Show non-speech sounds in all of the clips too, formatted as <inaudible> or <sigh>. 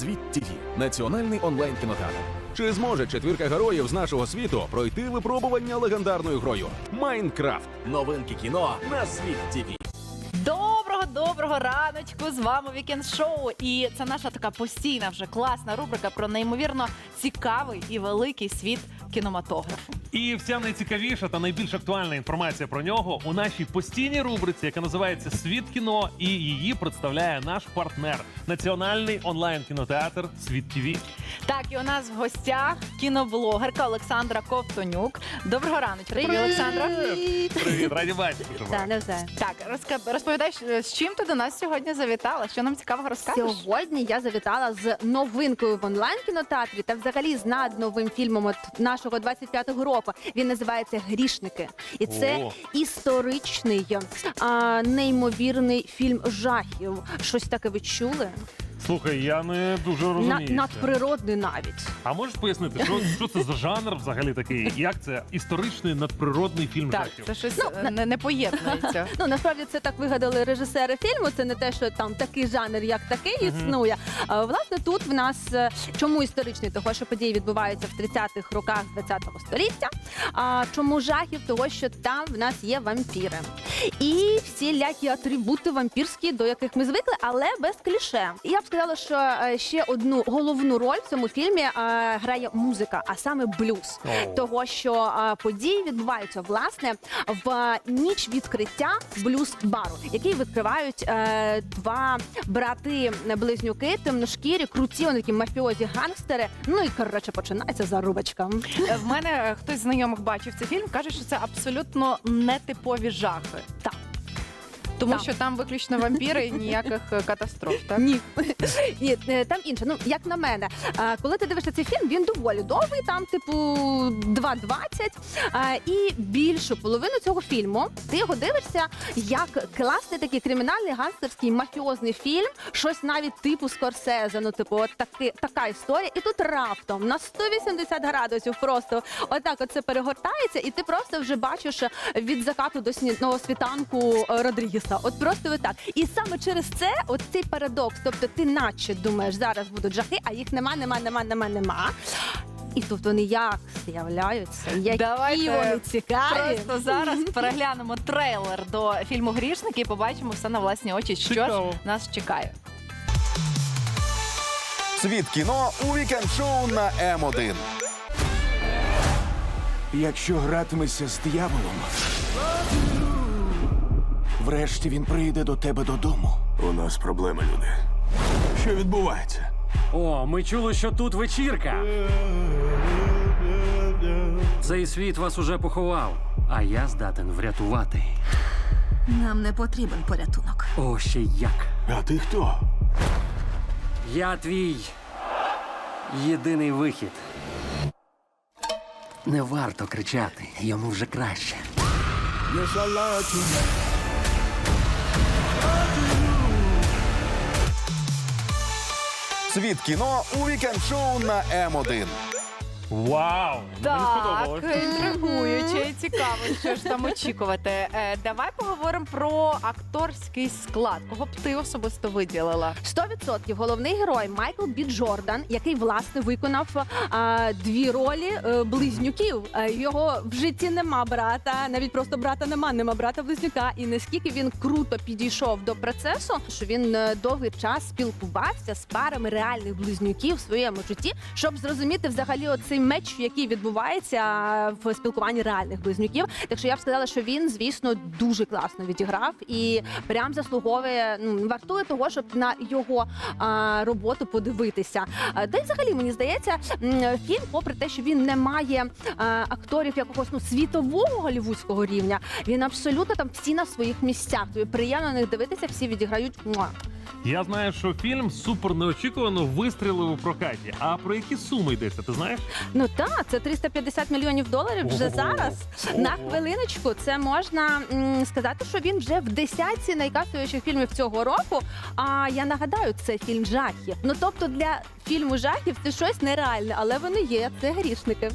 Світ ТІВІ – національний онлайн кінотеатр. Чи зможе четвірка героїв з нашого світу пройти випробування легендарною грою Майнкрафт? Новинки кіно на світ ТІВІ. Доброго раночку! З вами вікенд шоу. І це наша така постійна вже класна рубрика про неймовірно цікавий і великий світ кінематографу. І вся найцікавіша та найбільш актуальна інформація про нього у нашій постійній рубриці, яка називається Світ кіно, і її представляє наш партнер Національний онлайн кінотеатр Світ ТВ. Так, і у нас в гостях кіноблогерка Олександра Ковтонюк. Доброго раночку, тобі, Олександра. Привіт, раді бачити. Так, навзаєм. Так, розка- розповідай, що- з чим ти до нас сьогодні завітала? Що нам цікавого розкажеш? Сьогодні я завітала з новинкою в онлайн кінотеатрі та взагалі з надновим фільмом от нашого 25-го року. Він називається Грішники, і це О. історичний а, неймовірний фільм жахів. Щось таке ви чули? Слухай, я не дуже На, розумію. надприродний навіть. А можеш пояснити, що, що це за жанр взагалі такий? Як це історичний надприродний фільм Так, жахів? це щось Ну, е, не, не поєднується. <laughs> Ну насправді це так вигадали режисери фільму. Це не те, що там такий жанр, як такий існує. А, власне, тут в нас е, чому історичний? Того, що події відбуваються в 30-х роках 20-го століття. А чому жахів? Того, що там в нас є вампіри. І всілякі атрибути вампірські, до яких ми звикли, але без кліше. І я б сказала, що е, ще одну головну роль в цьому фільмі е, грає музика, а саме блюз. О. Того, що е, події відбуваються власне в ніч відкриття блюз-бару, який відкривають два брати-близнюки, темношкірі, круті, вони такі мафіозі гангстери. Ну і коротше починається зарубочка. В мене хтось з знайомих бачив цей фільм, каже, що це абсолютно нетипові жахи. Так. Тому що там виключно вампіри і ніяких е, катастроф. Так? Ні, <laughs> ні, е, там інше. Ну як на мене, е, коли ти дивишся цей фільм, він доволі довгий, там типу 2.20. е, І більшу половину цього фільму ти його дивишся як класний такий кримінальний гангстерський мафіозний фільм, щось навіть типу Скорсезе. Ну, типу, от таки, така історія. І тут раптом на 180 градусів просто отак от це перегортається, і ти просто вже бачиш від закату до сніного світанку е, Родрігеса. От просто отак. І саме через це, от цей парадокс. Тобто, ти наче думаєш, зараз будуть жахи, а їх нема, нема, нема, нема, нема. І тут вони як з'являються, які Давайте вони цікаві. Просто зараз переглянемо трейлер до фільму Грішники і побачимо все на власні очі, що ж Цікаво. нас чекає. Світ кіно у вікенд шоу на М1. Якщо гратимешся з дияволом, врешті він прийде до тебе додому. У нас проблеми, люди. Що відбувається? О, ми чули, що тут вечірка. Цей світ вас уже поховав, а я здатен врятувати. Нам не потрібен порятунок. О, ще як. А ти хто? Я твій єдиний вихід. Не варто кричати, йому вже краще. Світ кіно у вікенд шоу на М1. Вау! Мені Так, сподобалось. інтригуюче і цікаво, що ж там очікувати. Е, давай поговоримо про акторський склад. Кого б ти особисто виділила? 100% головний герой Майкл Бі Джордан, який власне виконав а, дві ролі е, близнюків. Е, його в житті нема брата, навіть просто брата нема, нема брата близнюка. І наскільки він круто підійшов до процесу, що він е, довгий час спілкувався з парами реальних близнюків в своєму житті, щоб зрозуміти взагалі оцей меч, який відбувається в спілкуванні реальних близнюків. Так що я б сказала, що він, звісно, дуже класно відіграв і прям заслуговує, ну вартує того, щоб на його а, роботу подивитися. Та й взагалі мені здається, фільм, попри те, що він не має а, акторів якогось ну світового голівудського рівня, він абсолютно там всі на своїх місцях. Тобі приємно на них дивитися, всі відіграють. Я знаю, що фільм супер неочікувано вистрілив у прокаті. А про які суми йдеться? Ти знаєш? Ну так, це 350 мільйонів доларів вже Ого. зараз. Ого. На хвилиночку, це можна м, сказати, що він вже в десятці найкасовіших фільмів цього року. А я нагадаю, це фільм жахів. Ну тобто для фільму жахів це щось нереальне, але вони є. Це грішники.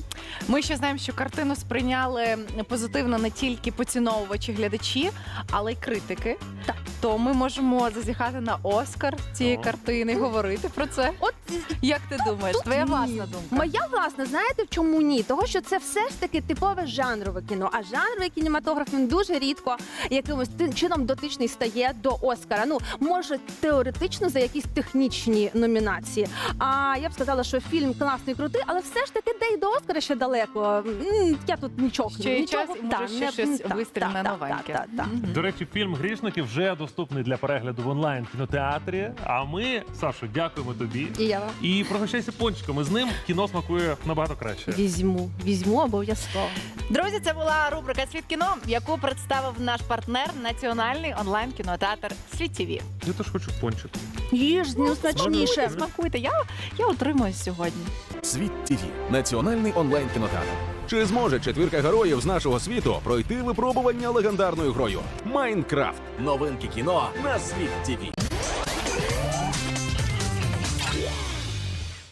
Ми ще знаємо, що картину сприйняли позитивно не тільки поціновувачі глядачі, але й критики. Так. То ми можемо зазіхати на Оскар цієї картини, і говорити про це. От Як ти думаєш? Твоя ні. власна думка? Моя власна, знаєте в чому ні? Того, що це все ж таки типове жанрове кіно. А жанровий кінематограф він дуже рідко якимось ти- чином дотичний стає до Оскара. Ну може теоретично за якісь технічні номінації. А я б сказала, що фільм класний, крутий, але все ж таки де й до Оскара ще далеко. М, Я тут нічого Ще є нічого, час, і та, ще не- щось та, вистрільне та, та, новеньке. та, та, та. Мгм. До речі, фільм Грішники вже доступний для перегляду в онлайн кінотеатрі. А ми, Сашо, дякуємо тобі. І я вам І пригощайся пончиками. З ним кіно смакує набагато краще. візьму, візьму обов'язково. Друзі, це була рубрика Світ кіно, яку представив наш партнер Національний онлайн кінотеатр Світ ТВ. Я теж хочу пончик. Їж ну, смачніше. Смакуйте. Я, я утримуюсь сьогодні. Світ ТВ – національний онлайн кінотеатр. Чи зможе четвірка героїв з нашого світу пройти випробування легендарною грою Майнкрафт? Новинки кіно на світ ТВ.